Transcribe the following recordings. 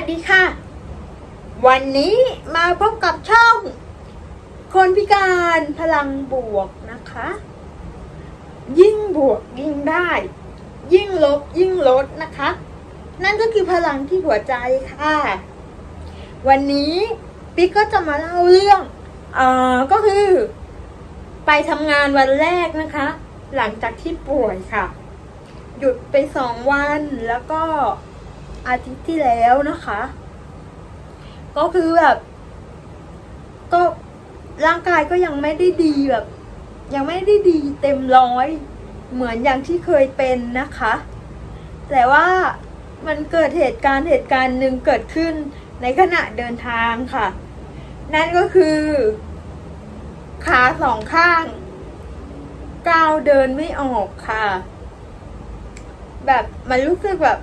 สดีค่ะ วันนี้มาพบกับช่อง คนพิการพลังบวกนะคะ ยิ่งบวกยิ่งได้ ยิ่งลบยิ่งลดนะคะ นั่นก็คือพลังที่หัวใจค่ะ วันนี้ปิ๊กก็จะมาเล่าเรื่องเอ่อก็คือ ไปทำงานวันแรกนะคะ หลังจากที่ป่วยค่ะ หยุดไปสองวันแล้วก็ อาทิตย์ที่แล้วนะคะ ก็คือแบบ ก็ร่างกายก็ยังไม่ได้ดีแบบ ยังไม่ได้ดีเต็มร้อยเหมือนอย่างที่เคยเป็นนะคะ แต่ว่ามันเกิดเหตุการณ์เหตุการณ์หนึ่งเกิดขึ้นในขณะเดินทางค่ะ นั่นก็คือขาสองข้างก้าวเดินไม่ออกค่ะ แบบมันรู้สึกแบบ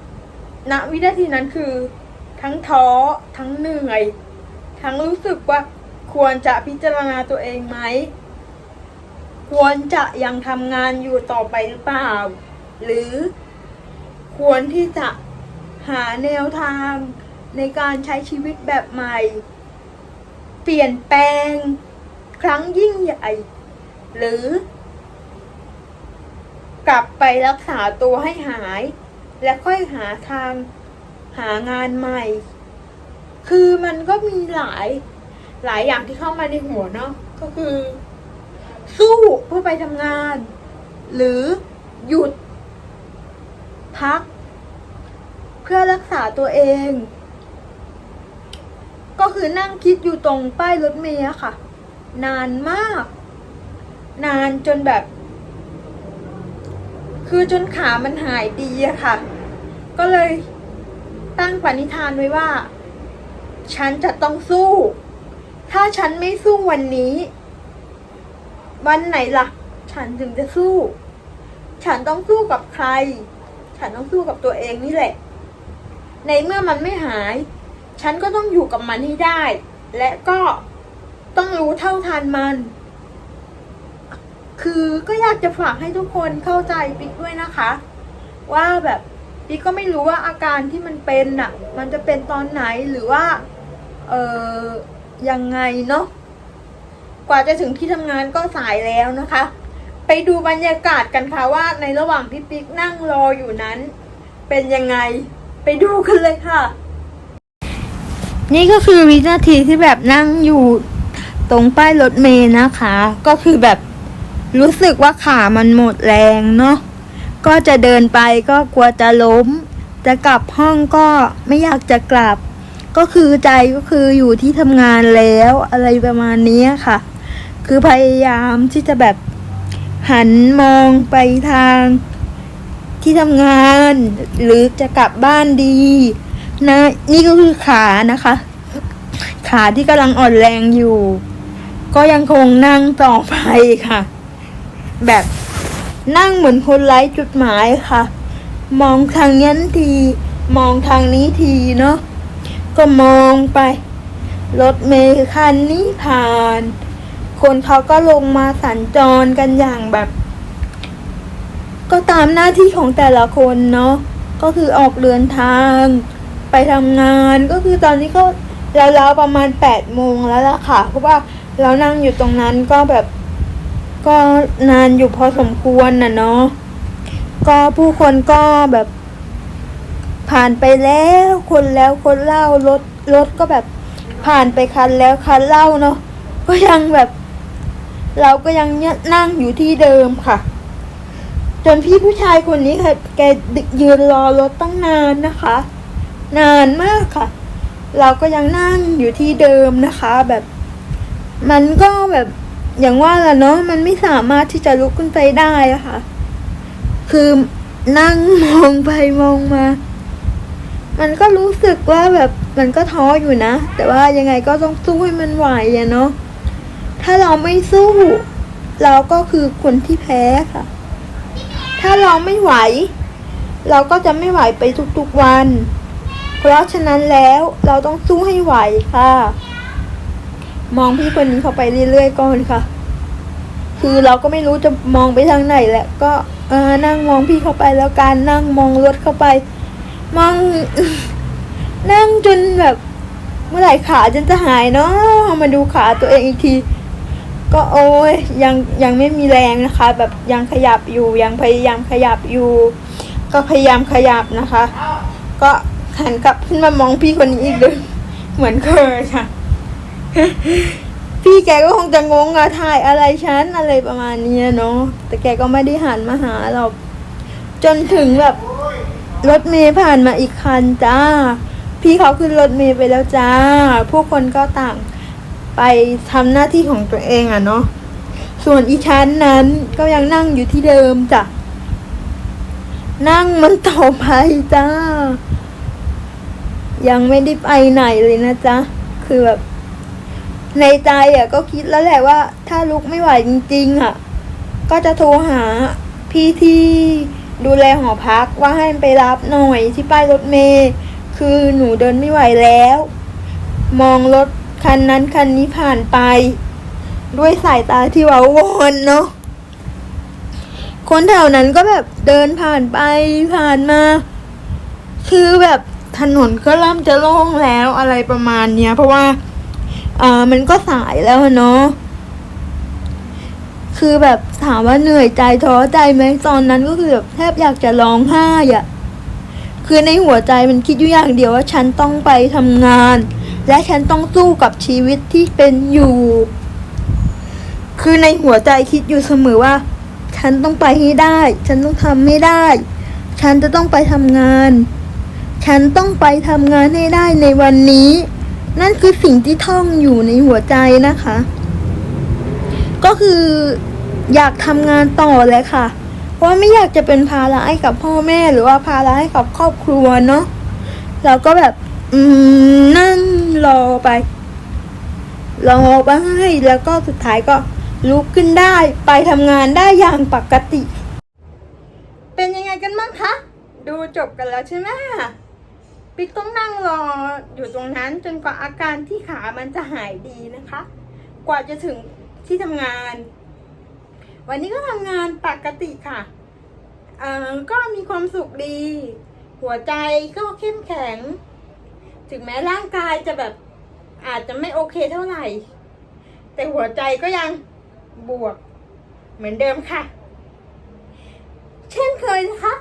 ณวินาทีนั้นคือทั้งท้อทั้งเหนื่อย ทั้งรู้สึกว่าควรจะพิจารณาตัวเองไหม ควรจะยังทำงานอยู่ต่อไปหรือเปล่า หรือควรที่จะหาแนวทางในการใช้ชีวิตแบบใหม่ เปลี่ยนแปลงครั้งยิ่งใหญ่ หรือ กลับไปรักษาตัวให้หาย และค่อยหาทางหางานใหม่ คือมันก็มีหลายหลายอย่างที่เข้ามาในหัวเนาะก็คือ สู้เพื่อไปทำงาน หรือหยุด พัก เพื่อรักษาตัวเอง ก็คือนั่งคิดอยู่ตรงป้ายรถเมล์ค่ะ นานมาก นานจนแบบ คือจนขามันหายดีอะค่ะ ก็เลยตั้งปณิธานไว้ว่า ฉันจะต้องสู้ ถ้าฉันไม่สู้วันนี้ วันไหนล่ะ ฉันถึงจะสู้ ฉันต้องสู้กับใคร ฉันต้องสู้กับตัวเองนี่แหละ ในเมื่อมันไม่หาย ฉันก็ต้องอยู่กับมันให้ได้ และก็ต้องรู้เท่าทันมัน คือก็อยากจะฝากให้ทุกคนเข้าใจปิ๊กด้วยนะคะ ว่าแบบปิ๊กก็ไม่รู้ว่าอาการที่มันเป็นน่ะมันจะเป็นตอนไหนหรือว่า เออยังไงเนาะกว่าจะถึงที่ทำงานก็สายแล้วนะคะ ไปดูบรรยากาศกันค่ะว่าในระหว่างที่ปิ๊กนั่งรออยู่นั้น เป็นยังไงไปดูกันเลยค่ะ นี่ก็คือวินาทีที่แบบนั่งอยู่ตรงป้ายรถเมล์นะคะ ก็คือแบบ รู้สึกว่าขามันหมดแรงเนาะก็จะเดินไปก็กลัวจะล้ม จะกลับห้องก็ไม่อยากจะกลับ ก็คือใจก็คืออยู่ที่ทำงานแล้วอะไรประมาณนี้ค่ะ คือพยายามที่จะแบบหันมองไปทางที่ทำงาน หรือจะกลับบ้านดีนะนี่ก็คือขานะคะ ขาที่กำลังอ่อนแรงอยู่ ก็ยังคงนั่งต่อไปค่ะ แบบนั่งเหมือนคนไร้จุดหมายค่ะ มองทางนี้ที มองทางนี้ทีเนาะก็มองไป รถเมล์คันนี้ผ่าน คนเขาก็ลงมาสัญจรกันอย่างแบบ ก็ตามหน้าที่ของแต่ละคนเนาะก็คือออกเดินทาง ไปทำงานก็คือตอนนี้ก็แล้วๆประมาณแปดโมงแล้วล่ะค่ะ เพราะว่าเรานั่งอยู่ตรงนั้นก็แบบ ก็นานอยู่พอสมควรน่ะเนาะก็ผู้คนก็แบบ ผ่านไปแล้วคนแล้วคนเล่ารถรถก็แบบผ่านไปคันแล้วคันเล่าเนาะก็ยังแบบ เราก็ยังนั่งอยู่ที่เดิมค่ะ จนพี่ผู้ชายคนนี้ค่ะแกยืนรอรถตั้งนานนะคะ นานมากค่ะ เราก็ยังนั่งอยู่ที่เดิมนะคะ แบบ มันก็แบบ อย่างว่าแหละเนาะมันไม่สามารถที่จะลุกขึ้นไปได้อะค่ะ คือนั่งมองไปมองมา มันก็รู้สึกว่าแบบมันก็ท้ออยู่นะ แต่ว่ายังไงก็ต้องสู้ให้มันไหวอะเนาะถ้าเราไม่สู้ เราก็คือคนที่แพ้ค่ะ ถ้าเราไม่ไหว เราก็จะไม่ไหวไปทุกๆวัน เพราะฉะนั้นแล้วเราต้องสู้ให้ไหวค่ะ มองพี่คนนี้เข้าไปเรื่อยๆก่อนค่ะ คือเราก็ไม่รู้จะมองไปทางไหนแหละ ก็เออนั่งมองพี่เข้าไปแล้วการนั่งมองรถเข้าไป มอง นั่งจนแบบเมื่อไหร่ขาฉันจะหายเนาะมาดูขาตัวเองอีกที ก็โอ้ยยังยังไม่มีแรงนะคะ แบบยังขยับอยู่ยังพยายามขยับอยู่ ก็พยายามขยับนะคะ ก็หันกลับขึ้นมามองพี่คนนี้อีกเดึงเหมือนเคยค่ะ พี่แกก็คงจะงงอะถ่ายอะไรฉันอะไรประมาณนี้เนาะแต่แกก็ไม่ได้หันมาหาเราจนถึงแบบรถเมย์ผ่านมาอีกคันจ้า พี่เขาขึ้นรถเมย์ไปแล้วจ้าผู้คนก็ต่างไปทำหน้าที่ของตัวเองอะเนาะส่วนอีชั้นนั้นก็ยังนั่งอยู่ที่เดิมจ้ะนั่งมันต่อไปจ้า ยังไม่ได้ไปไหนเลยนะจ๊ะ คือแบบ ในใจอะก็คิดแล้วแหละว่า ถ้าลุกไม่ไหวจริง ๆ อะ ก็จะโทรหาพี่ที่ดูแลหอพักว่าให้ไปรับหน่อยที่ป้ายรถเมย์คือหนูเดินไม่ไหวแล้ว มองรถคันนั้นคันนี้ผ่านไป ด้วยสายตาที่เว้าวอนเนาะคนแถวนั้นก็แบบเดินผ่านไปผ่านมา คือแบบถนนก็เริ่มจะโล่งแล้วอะไรประมาณเนี้ย เพราะว่าเอ่อมันก็สายแล้วอะเนาะคือแบบถามว่าเหนื่อยใจท้อใจไหมตอนนั้นก็คือแบบแทบอยากจะร้องไห้อะคือในหัวใจมันคิดอยู่อย่างเดียวว่าฉันต้องไปทำงาน และฉันต้องสู้กับชีวิตที่เป็นอยู่ คือในหัวใจคิดอยู่เสมอว่า ฉันต้องไปให้ได้ ฉันต้องทำให้ได้ ฉันจะต้องไปทำงาน ฉันต้องไปทำงานให้ได้ในวันนี้ นั่นคือสิ่งที่ท่องอยู่ในหัวใจนะคะ ก็คืออยากทำงานต่อเลยค่ะ เพราะไม่อยากจะเป็นภาระให้กับพ่อแม่หรือว่าภาระให้กับครอบครัวเนาะเราก็แบบ อืมนั่งรอไปรอไปให้แล้วก็สุดท้ายก็ลุกขึ้นได้ไปทำงานได้อย่างปกติ เป็นยังไงกันบ้างคะ ดูจบกันแล้วใช่ไหม ปิ๊กต้องนั่งรออยู่ตรงนั้นจนกว่าอาการที่ขามันจะหายดีนะคะ กว่าจะถึงที่ทำงาน วันนี้ก็ทำงานปกติค่ะเอ่อก็มีความสุขดี หัวใจก็เข้มแข็ง ถึงแม้ร่างกายจะแบบอาจจะไม่โอเคเท่าไหร่ แต่หัวใจก็ยังบวกเหมือนเดิมค่ะ เช่นเคยนะคะ